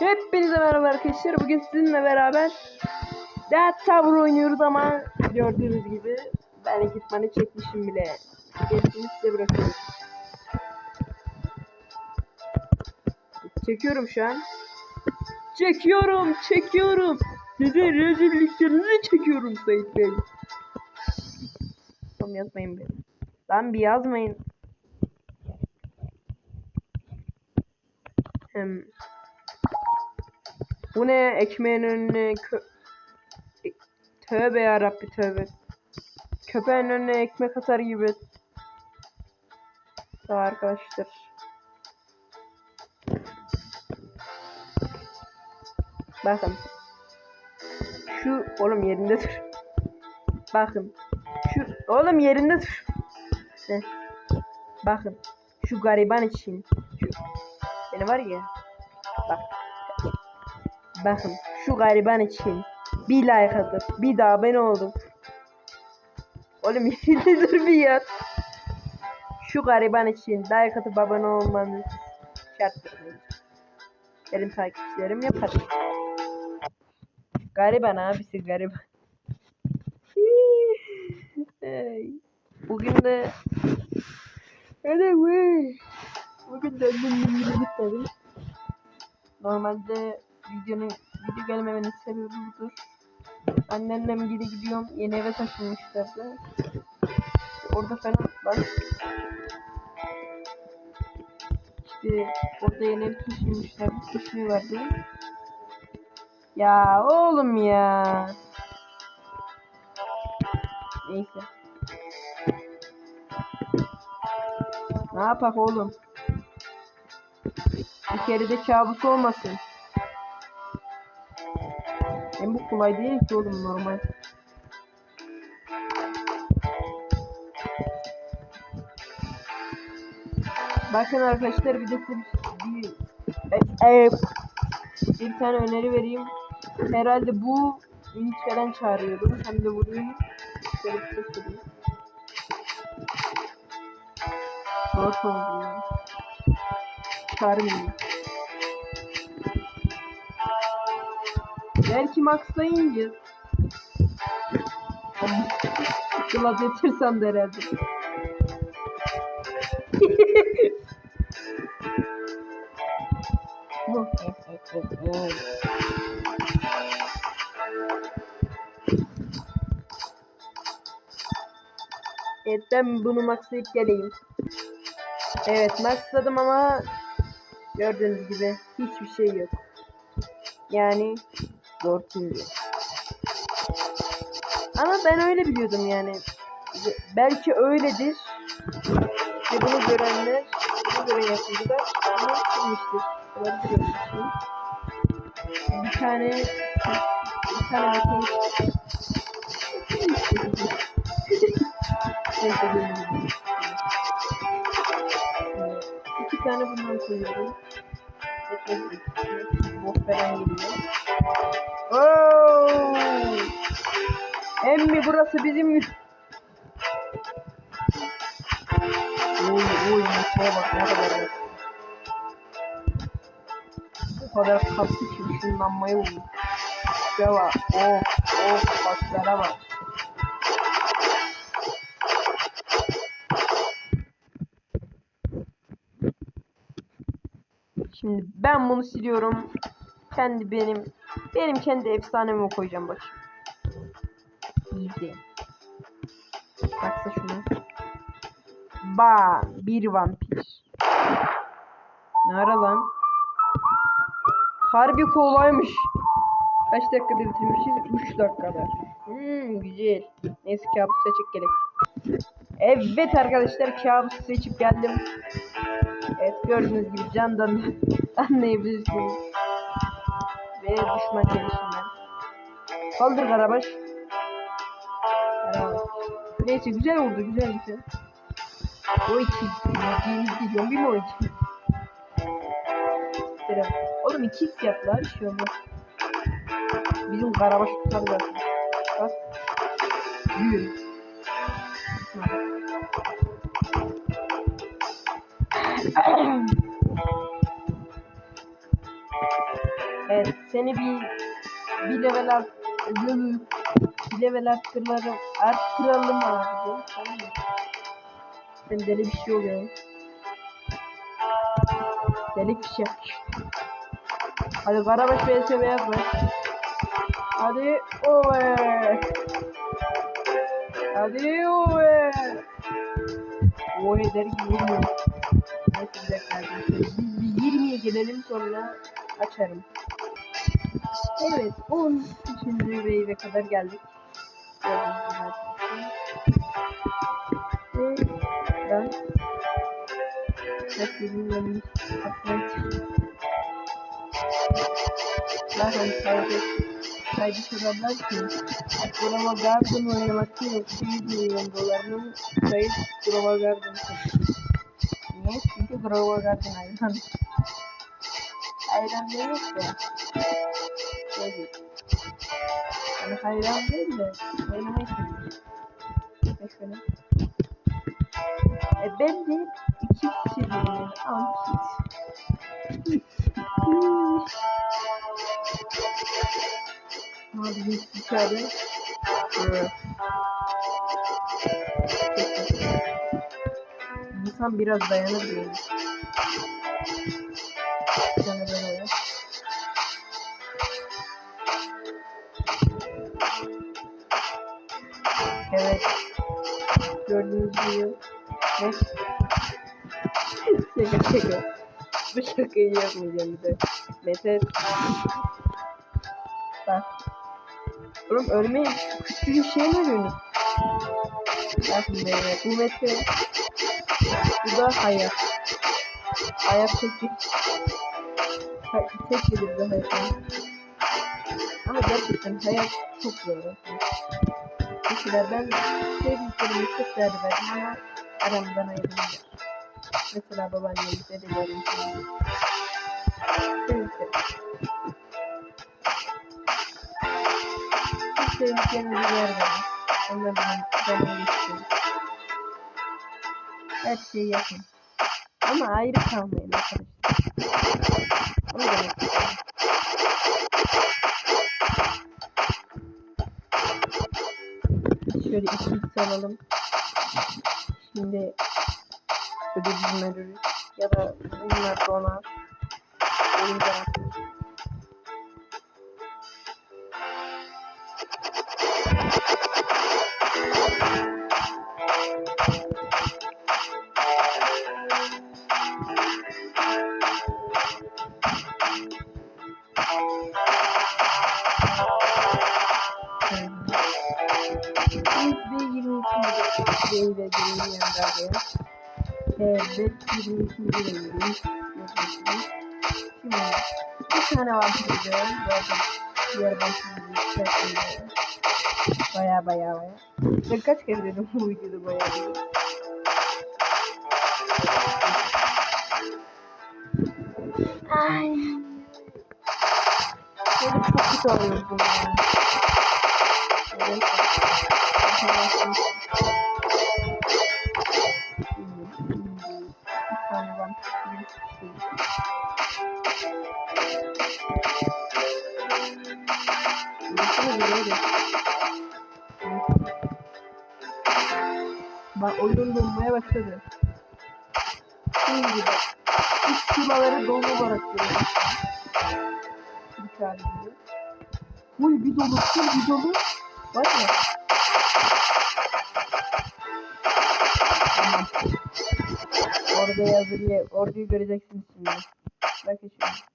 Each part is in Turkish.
Hepinize merhaba arkadaşlar. Bugün sizinle beraber Dead Tower oynuyoruz ama gördüğünüz gibi ben ekipmanı çekmişim bile. Gerisini size bırakıyorum. Çekiyorum şu an. Çekiyorum, çekiyorum. Sizin rezilliklerinizi çekiyorum Sayit Bey. Tamam yazmayın be. Lan bir yazmayın. Hem bu ne ekmeğin önüne kö... Tövbe yarabbi tövbe. Köpeğin önüne ekmek atar gibi. Tamam arkadaşlar. Bakın. Şu oğlum yerinde dur. Bakın. Şu oğlum yerinde dur. Heh. Bakın. Şu gariban için. Şu. Beni var ya. Bak. Bakın şu gariban için bir like atıp bir daha abone olup Oğlum yerinde dur bir ya. Şu gariban için like atıp abone olmanız şarttır. Benim takipçilerim yapar. Gariban abisi gariban. Bugün de vay. Bugün de annemle gitmedim. Normalde videonun video gelmemenin sebebi budur. Annemle geri gidiyorum. Yeni eve taşınmışlardı. Orada falan bak. İşte orada yeni ev taşınmışlardı. Taşınıyorlardı. Ya oğlum ya. Neyse. Ne yapak oğlum? Bir kere de kabus olmasın. Hem bu kolay değil ki oğlum normal. Bakın arkadaşlar bir de bir, bir tane öneri vereyim. Herhalde bu falan çağırıyordu. Hem de vuruyor. Şöyle bir ses edeyim. Dört oldu ya. Çağırmayayım. Belki maxlayınca. Kılat yetirsem de herhalde. evet ben bunu maxlayıp geleyim. Evet maxladım ama gördüğünüz gibi hiçbir şey yok. Yani şimdi. Ama ben öyle biliyordum yani. Belki öyledir. Ve bunu görenler, bunu gören yapımcılar bunu bilmiştir. Bir tane bir tane mekanik Neyse tane bundan koyuyorum. Bok falan geliyor. Oo! Emmi burası bizim mi? Oy oy şeye bak ne kadar. O kadar kaslı ki ışınlanmayı bulmuş. Bak. Oh oh kaslara bak. Şimdi ben bunu siliyorum. Kendi benim benim kendi efsanemi koyacağım bak. İzle. Baksa şunu. Ba bir vampir. Ne ara lan? Harbi kolaymış. Kaç dakikada bitirmişiz? 3 dakikada. Hmm, güzel. Neyse kabus seçip gerek. Evet arkadaşlar kabus seçip geldim. Gördüğünüz gibi candan anlayabilirsiniz. Ve düşman gelişinden. Kaldır Karabaş. Neyse güzel oldu güzel güzel. O iki. Yediğimiz zombi mi o iki? Oğlum iki x yaptılar bir şey olmaz. Bizim Karabaş tutar zaten. Bak. Yürü. Evet seni bir bir level alt bir level arttıralım arttıralım abi. Tamam mı? Sen deli bir şey oluyor. Delik bir şey. Hadi Karabaş VSB yapma. Hadi ove. Hadi ove. O eder gibi. Biz bir 20'ye gelelim sonra açarım. Evet 13. wave'e kadar geldik. Ve ben ki Grova Garden oynamak için 200 milyon dolarının sayıp Grova Garden Niye? Çünkü Grova Garden hayran. Hayran değil de şey. Yani hayran değil de oynamayı seviyor. Mesela. E ben de iki kişi değilim. Hiç. Abi biz dışarı. Evet. İnsan biraz dayanır diyor. Bir tane ben oraya. Evet. Gördüğünüz gibi. Ne? şaka şaka. Bu şakayı yapmayacağım bir de. Mete. Bak. Oğlum ölmeyin. Küçük bir şey mi ölüyorsunuz? Bakın böyle. Bu Mete. Bu da hayat. Hayat tek bir. Ha, tek bir de hayat. Ama gerçekten hayat çok zor. Mesela ben sevdiklerimi çok değer verdim ama aramdan ayrıldılar. Mesela babaannem, dedelerim, sevdiklerim. Hiç sevdiklerimi yer verdim. Onlar benim canımı geçti. Her şeyi yapın. Ama ayrı kalmayın arkadaşlar. Onu demek istiyorum. Şöyle iki x alalım. Şimdi ödülümü ödülü ya da bunlar da ona 22. Bey'le gelin yanındayız. Evet, 22. Bey'deyiz. Şimdi bir tane vampir gidiyorum. Zaten diğer vampir gidiyorum. Baya baya baya. Ben kaç kere dedim bu videoda baya baya. Ay. Böyle çok kötü ya. Evet. Donmaya başladı. Şimdi de üst tuğlaları dolu olarak görüyoruz. Bir tane gibi. Bir dolu, bir dolu. Var ya. Orada yazılı, orayı göreceksiniz şimdi. Bakın şimdi.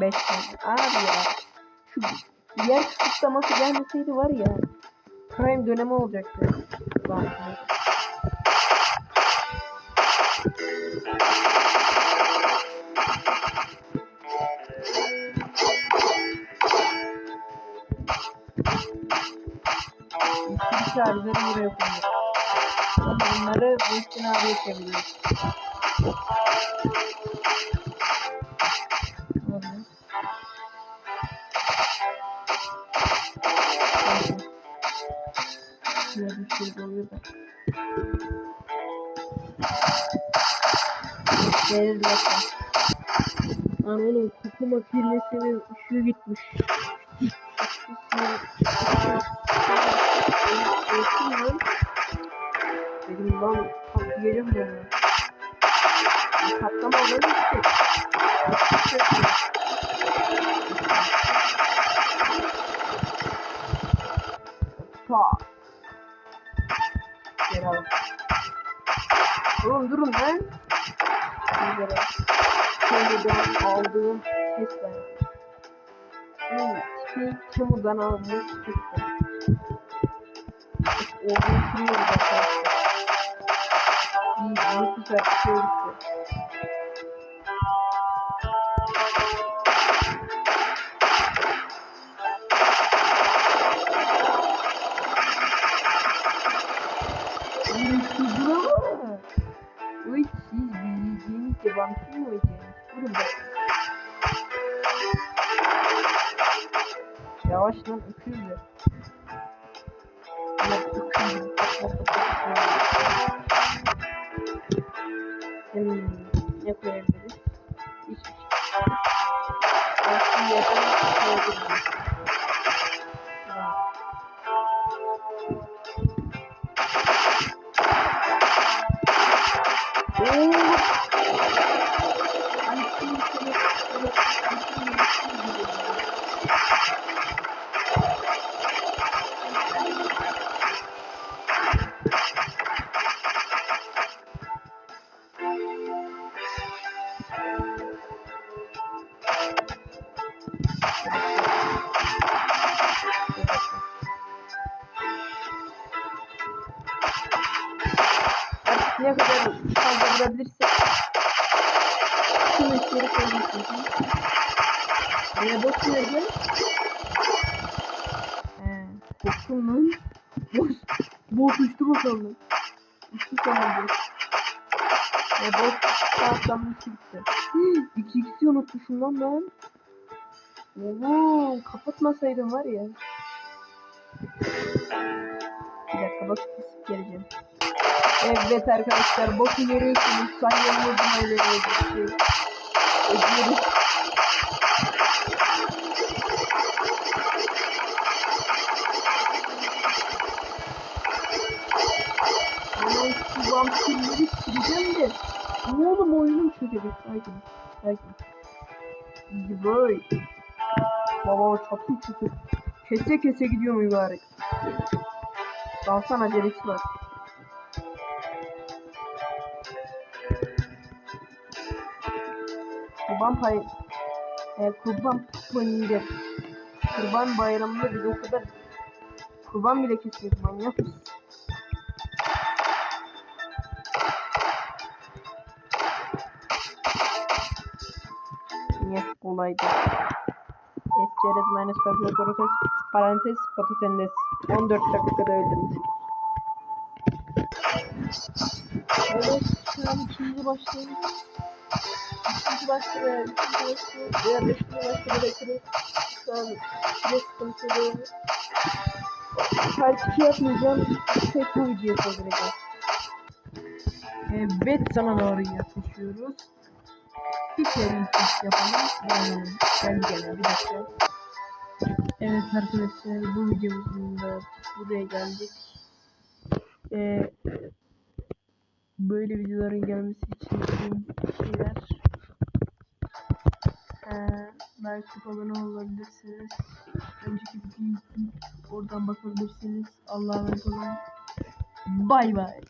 Beş tane. Abi ya. Şu yer kısıtlaması gelmeseydi var ya. Prime dönemi olacaktı. Lan. Şarjları buraya koyuyor. Bunları bu üstüne abi yapabiliyoruz. Şöyle bir şey oluyor da. Verir bakalım. Lan oğlum koku makinesinin ışığı gitmiş. Dedim lan patlayacağım ya. Patlama olayı işte. Ta. Oğlum durun lan. Güzel. Temu'dan aldığım. Hmm, tipi Temu'dan almış Tesla. Olduğunu sürüyoruz arkadaşlar. İyi, iyi bir şey. Kim olacaksınız? Durun bakın. Yavaş lan öküz. Hmm, ne koyabiliriz? Hiçbir şey. Başka yerden Ne vurabilirsek tüm işleri koyuyorsun. Ne boş nerede? He, korktum lan. Boş, boş uçtu bakalım. Uçtu sanırım. E boş saatlenmiş gitti. İki ikisi unutmuşum lan ben. Oğlum kapatmasaydım var ya. Bir dakika bak kesip geleceğim. Evet arkadaşlar boku görüyorsunuz. Sanyamızın öyle bir şey. Ödüyoruz. Şu vampirleri sileceğim de. Ne oğlum oyunum çökecek. Sakin. Sakin. Boy. Baba çatı çatı. Kese kese gidiyor mübarek. Dalsan acelesi var. Kurban pay e, kurban payında kurban bayramında biz o kadar kurban bile kesiyoruz manyak? Niye kolaydı? Es çerez minus kalkulatorus parantez patatendes 14 dakikada öldürmüş. Evet şu an ikinci başlıyoruz. İkinci başta veya üçüncü başta veya beşinci başta bırakırız. Şu an bir sıkıntı değil. Part 2 yapmayacağım. Tek bu videoyu kaldıracağım. Evet sana doğru yaklaşıyoruz. Bir kere ilk yapalım. Ee, gel gel bir dakika. Evet arkadaşlar bu videomuzun da buraya geldik. Ee, böyle videoların gelmesi için şeyler ee, belki abone olabilirsiniz. Önceki videoyu oradan bakabilirsiniz. Allah'a emanet olun. Bay bay.